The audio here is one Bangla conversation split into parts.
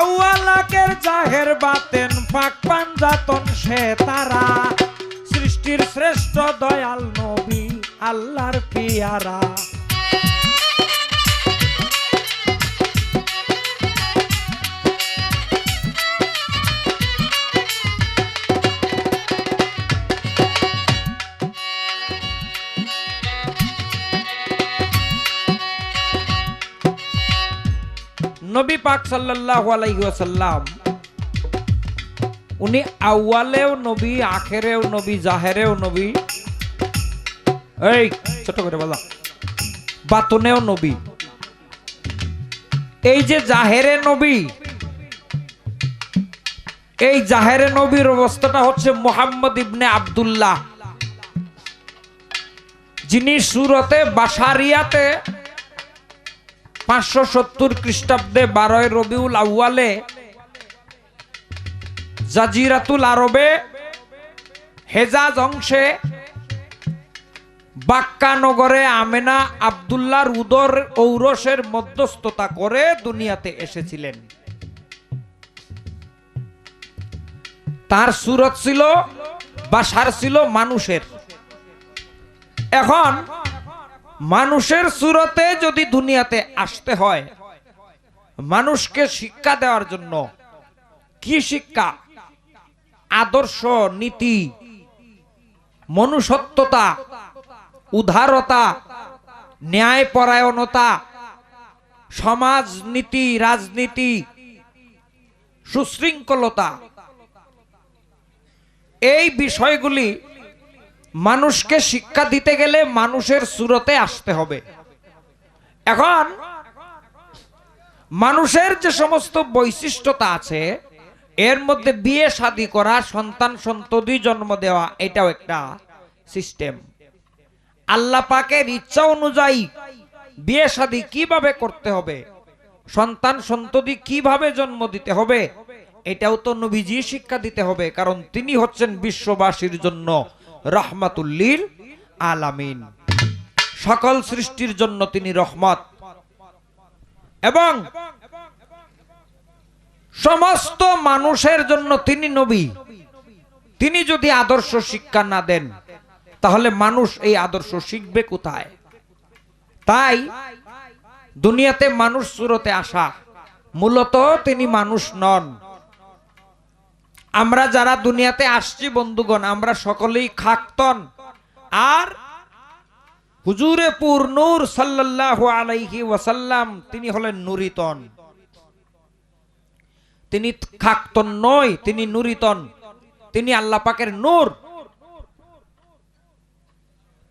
আউয়ালাকের জাহের বাতেন পাক পাঞ্জাতন সে তারা। সৃষ্টির শ্রেষ্ঠ দয়াল নবী আল্লাহর পিয়ারা। নবী পাক সাল্লাল্লাহু আলাইহি ওয়াসাল্লাম, উনি আউয়ালেও নবী, আখেরেও নবী, জাহেরেও নবী, এই ছোট করে বলা, বাতনেও নবী। এই যে জাহেরে নবী, এই জাহেরে নবীর অবস্থাটা হচ্ছে মোহাম্মদ ইবনে আব্দুল্লাহ। যিনি সুরতে বাসারিয়াতে পাঁচশো সত্তর খ্রিস্টাব্দে বারোই রবিউল আউয়ালে জাজিরাতুল আরবে হেজাজ অংশে বাক্কা নগরে আমেনা আবদুল্লাহর উদর ঔরসের মধ্যস্থতা করে দুনিয়াতে এসেছিলেন। তার সুরত ছিল, বাসার ছিল মানুষের। এখন মানুষের সুরতে যদি দুনিয়াতে আসতে হয়, মানুষকে শিক্ষা দেওয়ার জন্য কি শিক্ষা? আদর্শ, নীতি, মনুষ্যত্বতা, উদারতা, ন্যায়পরায়ণতা, সমাজ নীতি, রাজনীতি, সুশৃঙ্খলতা। এই বিষয়গুলি মানুষকে শিক্ষা দিতে গেলে মানুষের সুরতে আসতে হবে। এখন, মানুষের যে সমস্ত বৈশিষ্ট্যতা আছে, এর মধ্যে বিয়ে, শাদী করা, সন্তান, সন্ততি, জন্ম দেওয়া, এটাও একটা সিস্টেম আল্লাহ পাকের ইচ্ছা অনুযায়ী বিয়ে, শাদী কীভাবে করতে হবে, সন্তান, সন্ততি কীভাবে জন্ম দিতে হবে, এটাও তো নবীজি শিক্ষা দিতে হবে, কারণ তিনি হচ্ছেন বিশ্ববাসীর জন্য। রহমাতুল্লিল আলামিন। সকল সৃষ্টির জন্য তিনি রহমত। এবং সমস্ত মানুষের জন্য তিনি নবী। তিনি যদি আদর্শ শিক্ষা না দেন, তাহলে মানুষ এই আদর্শ শিখবে কোথায়? তাই দুনিয়াতে মানুষ সুরতে আসা, মূলত তিনি মানুষ নন। আমরা যারা দুনিয়াতে আসছি, বন্ধুগণ, আমরা সকলেই খাকতন। আর হুজুরে পুর নূর সাল্লাল্লাহু আলাইহি ওয়াসাল্লাম, তিনি হলেন নুরিতন। তিনি খাকতন নয়, তিনি নুরিতন। তিনি আল্লাহ পাকের নূর।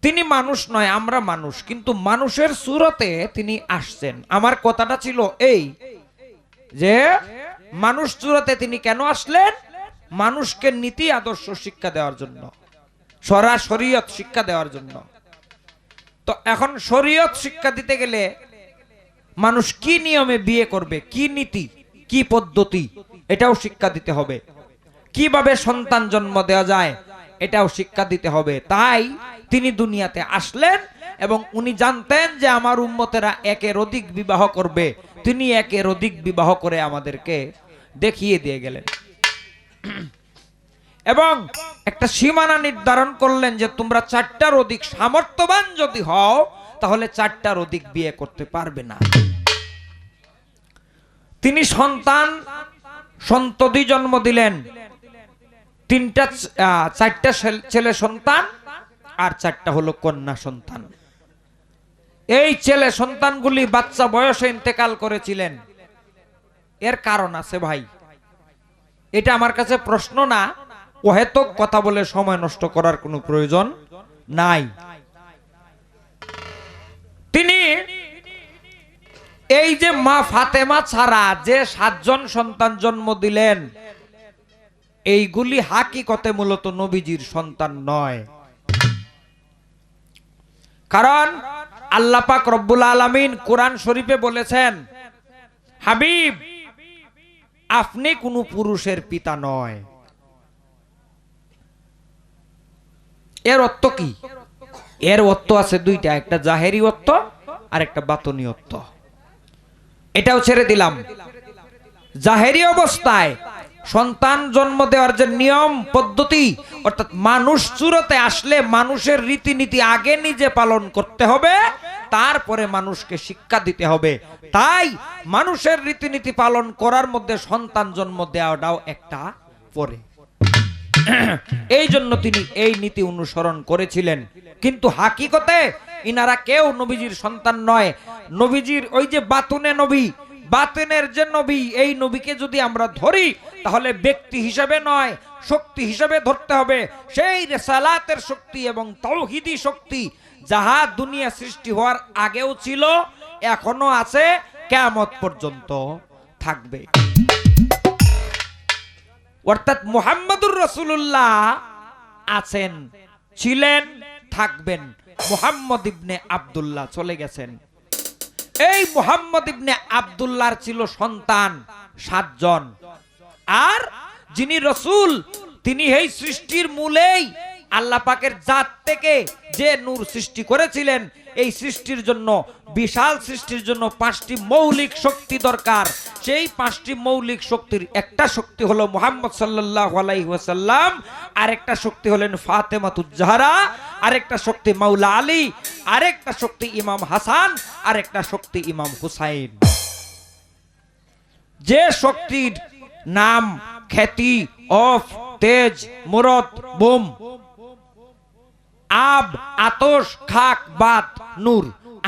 তিনি মানুষ নয়, আমরা মানুষ। কিন্তু মানুষের সুরতে তিনি আসছেন। আমার কথাটা ছিল এই যে, মানুষ সুরতে তিনি কেন আসলেন? মানুষকে নীতি আদর্শ শিক্ষা দেওয়ার জন্য সরা শরীয়ত শিক্ষা দেওয়ার জন্য। তো এখন শরীয়ত শিক্ষা দিতে গেলে মানুষ কি নিয়মে বিয়ে করবে, কি নীতি, কি পদ্ধতি, এটাও শিক্ষা দিতে হবে। কীভাবে সন্তান জন্ম দেওয়া যায়, এটাও শিক্ষা দিতে হবে। তাই তিনি দুনিয়াতে আসলেন এবং উনি জানতেন যে আমার উম্মতেরা একের অধিক বিবাহ করবে, তিনি একের অধিক বিবাহ করে আমাদেরকে দেখিয়ে দিয়ে গেলেন। এবং একটা সীমানা নির্ধারণ করলেন যে তোমরা চারটার অধিক সামর্থ্যবান যদি হও, তাহলে চারটার অধিক বিয়ে করতে পারবে না। তিনি সন্তান সন্ততি জন্ম দিলেন। তিনটা চারটা ছেলে সন্তান আর চারটা হলো কন্যা সন্তান। এই ছেলে সন্তানগুলি বাচ্চা বয়সে ইন্তেকাল করেছিলেন। এর কারণ আছে ভাই। এটা আমার কাছে প্রশ্ন না। হয়তো কথা বলে সময় নষ্ট করার কোনো প্রয়োজন নাই। তিনি এই যে মা ফাতেমা ছাড়া যে সাতজন সন্তান জন্ম দিলেন, এইগুলি হাকিকতে মূলত নবীজির সন্তান নয়। কারণ আল্লাহ পাক রব্বুল আলামিন কোরআন শরীফে বলেছেন, হাবিব আপনি কোনো পুরুষের পিতা নয়। এর অর্থ কি? এর অর্থ আছে দুইটা, একটা জাহেরি অর্থ আর একটা বাতনি অর্থ। এটাও ছেড়ে দিলাম। জাহেরি অবস্থায় সন্তান জন্ম দেওয়ার যে নিয়ম, পদ্ধতি, অর্থাৎ মানুষ চূড়াতে আসলে মানুষের রীতিনীতি আগে নিজে পালন করতে হবে তারপরে মানুষকে শিক্ষা দিতে হবে। তাই মানুষের রীতিনীতি পালন করার মধ্যে সন্তান জন্ম দেওয়াটাও একটা পরে। এই জন্য তিনি এই নীতি অনুসরণ করেছিলেন। কিন্তু হাকিকতে ইনারা কেউ নবীজির সন্তান নয়। নবীজির ওই যে বাতুনে নবী, বাতেনের যে নবী, এই নবীকে যদি আমরা ধরি, তাহলে ব্যক্তি হিসেবে নয়, শক্তি হিসেবে ধরতে হবে। সেই রেসালাতের শক্তি এবং তৌহিদি শক্তি যাহা দুনিয়া সৃষ্টি হওয়ার আগেও ছিল এখনও আছে কেমত পর্যন্ত থাকবে। অর্থাৎ মুহাম্মদুর রসুল্লাহ আছেন, ছিলেন, থাকবেন। মোহাম্মদ ইবনে আব্দুল্লাহ চলে গেছেন। এই মোহাম্মদ ইবনে আব্দুল্লাহর ছিল সন্তান সাতজন। আর যিনি রসুল, তিনি এই সৃষ্টির মূলেই আল্লাহ পাকের জাত থেকে যে নূর সৃষ্টি করেছিলেন, এই সৃষ্টির জন্য, বিশাল সৃষ্টির জন্য পাঁচটি মৌলিক শক্তি দরকার। সেই পাঁচটি মৌলিক শক্তির একটা শক্তি হলো মোহাম্মদ সাল্লাহ আলাইসাল্লাম আরেকটা শক্তি হলেন ফাতেমাতুজ্জাহারা আরেকটা শক্তি মাওলা আলী, আরেকটা শক্তি ইমাম হাসান, আরেকটা শক্তি ইমাম হুসাইন। যে শক্তির নাম খ্যাতি, অফ, তেজ, মুরত, বুম আব, আতস, খাক, বাত, নূর।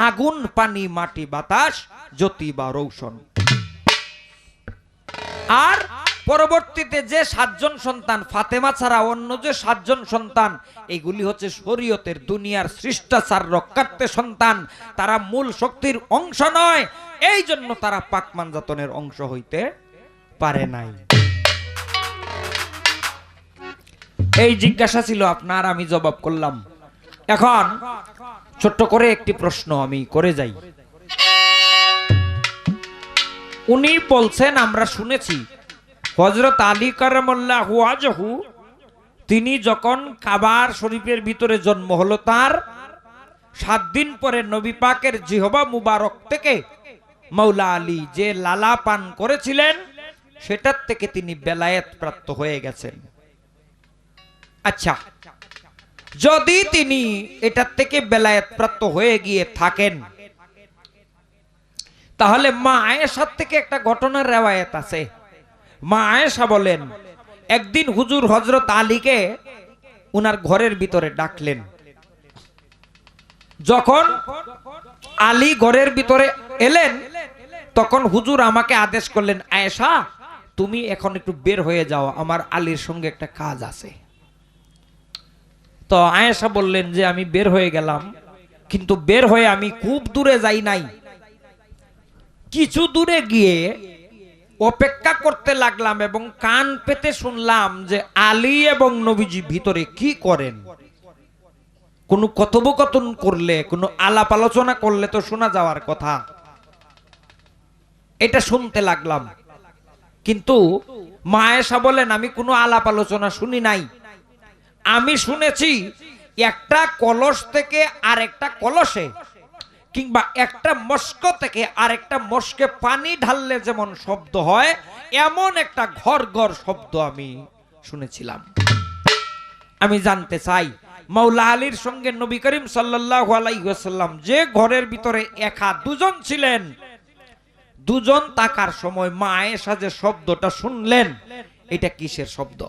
আগুন, পানি, মাটি, বাতাস, জ্যোতি বা রৌশন। আর পরবর্তীতে যে সাতজন সন্তান, ফাতেমা ছাড়া অন্য যে সাতজন সন্তান, এগুলি হচ্ছে শরীয়তের দুনিয়ার শিষ্টাচার রক্ষার্থে সন্তান। তারা মূল শক্তির অংশ নয় এই জন্য তারা পাকমান জাতনের অংশ হইতে পারে নাই। এই জিজ্ঞাসা ছিল আপনার, আমি জবাব করলাম। এখন ছোট্ট করে একটি প্রশ্ন আমি করে যাই। উনি বলছেন, আমরা শুনেছি হজরত আলী কারামুল্লাহ হুয়াজহু তিনি যখন কাবার শরীফের ভিতরে জন্ম হলো তার, সাত দিন পরে নবী পাকের জিহবা মুবারক থেকে মৌলা আলী যে লালা পান করেছিলেন, সেটার থেকে তিনি বেলায়েত প্রাপ্ত হয়ে গেছেন। আচ্ছা যদি তিনি এটার থেকে বেলায়েত প্রাপ্ত হয়ে গিয়ে থাকেন, তাহলে মা আয়েশার থেকে একটা ঘটনার রেওয়ায়ত আছে। মা আয়েশা বলেন, একদিন হুজুর হজরত আলীকে উনার ঘরের ভিতরে ডাকলেন। যখন আলী ঘরের ভিতরে এলেন, তখন হুজুর আমাকে আদেশ করলেন, আয়েশা, তুমি এখন একটু বের হয়ে যাও, আমার আলীর সঙ্গে একটা কাজ আছে। তো আয়েশা বললেন যে, আমি বের হয়ে গেলাম, কিন্তু বের হয়ে আমি খুব দূরে যাই নাই। কিছু দূরে গিয়ে অপেক্ষা করতে লাগলাম এবং কান পেতে শুনলাম যে, আলী এবং নবীজি ভিতরে কি করেন। কোন কথোপকথন করলে, কোন আলাপ আলোচনা করলে তো শোনা যাওয়ার কথা। এটা শুনতে লাগলাম। কিন্তু মায়েশা বলেন, আমি কোনো আলাপ আলোচনা শুনি নাই। আমি শুনেছি একটা কলস থেকে আরেকটা কলসে কিংবা একটা মস্ক থেকে আরেকটা মস্কে পানি ঢাললে যেমন শব্দ হয়, এমন একটা ঘর ঘর শব্দ আমি শুনেছিলাম। আমি জানতে চাই মৌলা আলীর সঙ্গে নবী করিম সাল্লাহ আলাইসাল্লাম যে ঘরের ভিতরে একা দুজন ছিলেন, দুজন তাকার সময় মা আয়েশা যে শব্দটা শুনলেন, এটা কিসের শব্দ?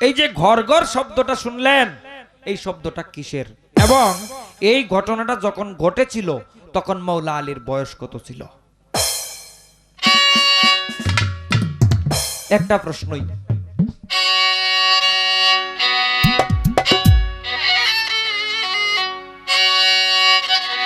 এই যে ঘর ঘর শব্দটা শুনলেন, এই শব্দটা কিসের? এবং এই ঘটনাটা যখন ঘটেছিল, তখন মৌলা আলীর বয়স কত ছিল? একটা প্রশ্নই।